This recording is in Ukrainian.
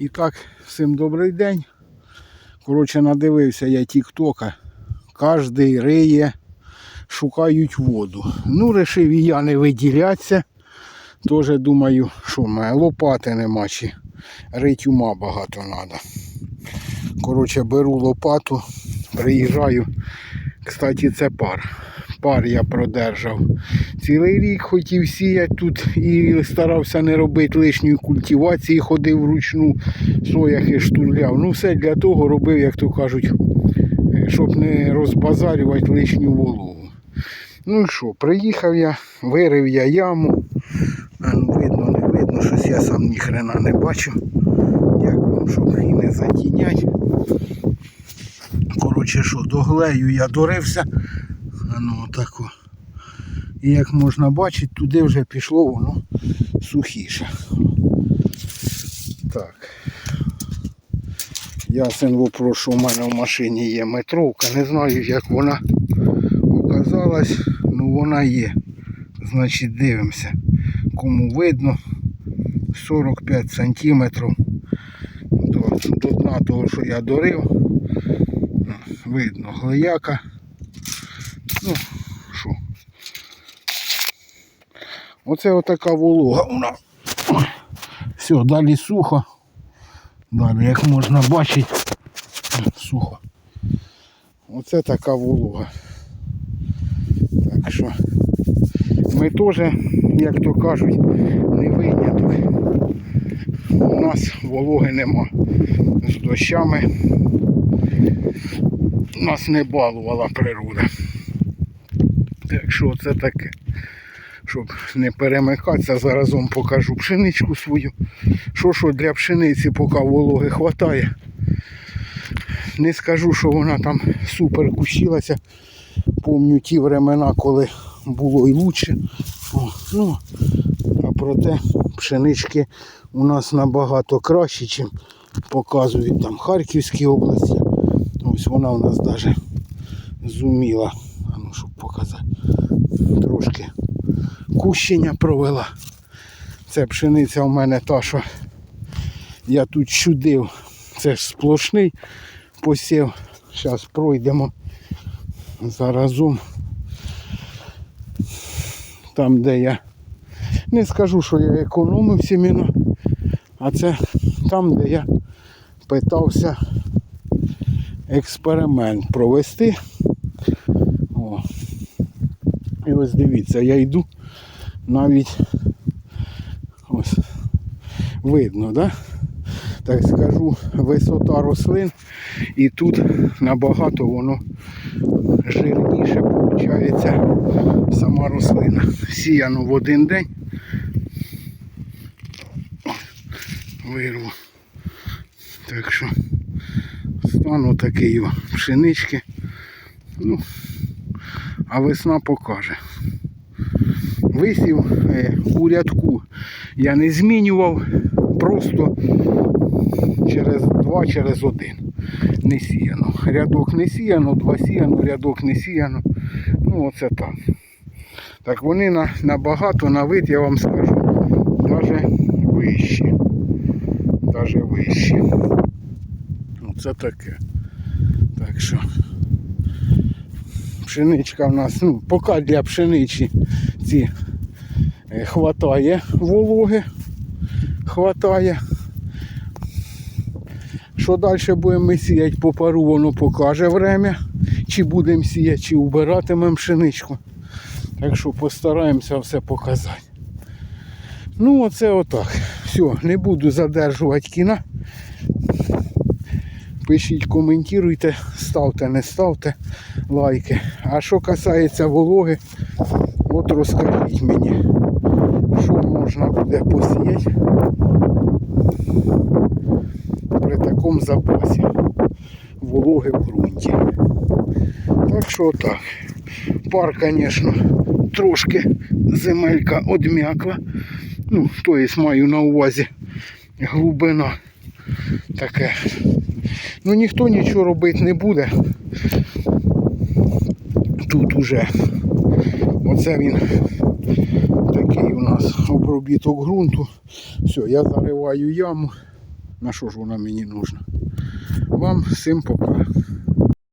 І так, всім добрий день. Коротше, надивився я тіктока. Кожний риє, шукають воду. Ну, рішив я не виділятися. Тоже думаю, що в мене лопати нема чи рить багато треба. Коротше, беру лопату, приїжджаю. Кстати, це пар. Пар я продержав. Цілий рік хотів сіяти тут і старався не робити лишньої культивації, ходив вручну, сояхи штурляв. Ну все для того робив, як то кажуть, е, щоб не розбазарювати лишню вологу. Ну і що, приїхав я, вирив я яму. Ну видно, не видно, щось я сам ніхрена не бачу. Як вам, щоб і не затінять. Коротше, що, до глею я дорився. А ну отако. І як можна бачити, туди вже пішло воно сухіше. Так. Ясен вопрос, в мене в машині є метровка. Не знаю, як вона оказалась, ну вона є. Значить, дивимося. Кому видно 45 сантиметрів до, до дна того, що я дорив. Видно глияка. Ну, що. Оце отака волога у нас. Все, далі сухо. Далі, як можна бачити, сухо. Оце така волога. Так що ми теж, як то кажуть, не виняток. У нас вологи нема з дощами. Нас не балувала природа. Так що це таке. Щоб не перемикатися, зараз вам покажу пшеничку свою. Що що для пшениці, поки вологи хватає. Не скажу, що вона там супер кущилася. Помню ті времена, коли було і лучше. О, ну, а проте пшенички у нас набагато краще, ніж показують там Харківські області. Ось вона у нас навіть зуміла. Показати. Трошки кущення провела. Це пшениця у мене та, що я тут чудив. Це ж сплошний посів. Зараз пройдемо заразом. Там, де я не скажу, що я економив сіміна, а це там, де я питався експеримент провести. О. І ось дивіться, я йду навіть ось видно, да? так скажу, висота рослин і тут набагато воно жирніше виходить сама рослина. Сіяно в один день. Вирву. Так що стану такий пшенички. Ну, а весна покаже. Висів е, у рядку я не змінював, просто через два, через один. Не сіяно. Рядок не сіяно, два сіяно, рядок не сіяно. Ну оце так. Так вони на, набагато на вид, я вам скажу, навіть вищі. Навіть вищі. Оце таке. Так що пшеничка в нас, ну, поки для пшеничі ці е, хватає вологи, хватає. Що далі будемо сіяти по пару, воно покаже время. Чи будемо сіяти, чи вбиратимемо пшеничку. Так що постараємося все показати. Ну, оце отак. Все, не буду задержувати кіна. Пишіть, коментуйте, ставте, не ставте лайки. А що касається вологи, от розкажіть мені, що можна буде посіяти при такому запасі вологи в ґрунті. Так що так. Пар, звісно, трошки земелька одм'якла. Ну, тобто маю на увазі глибина таке. Ну ніхто нічого робити не буде. Тут уже оце він такий у нас обробіток ґрунту. Все, я зариваю яму На що ж вона мені нужна? Вам всім пока.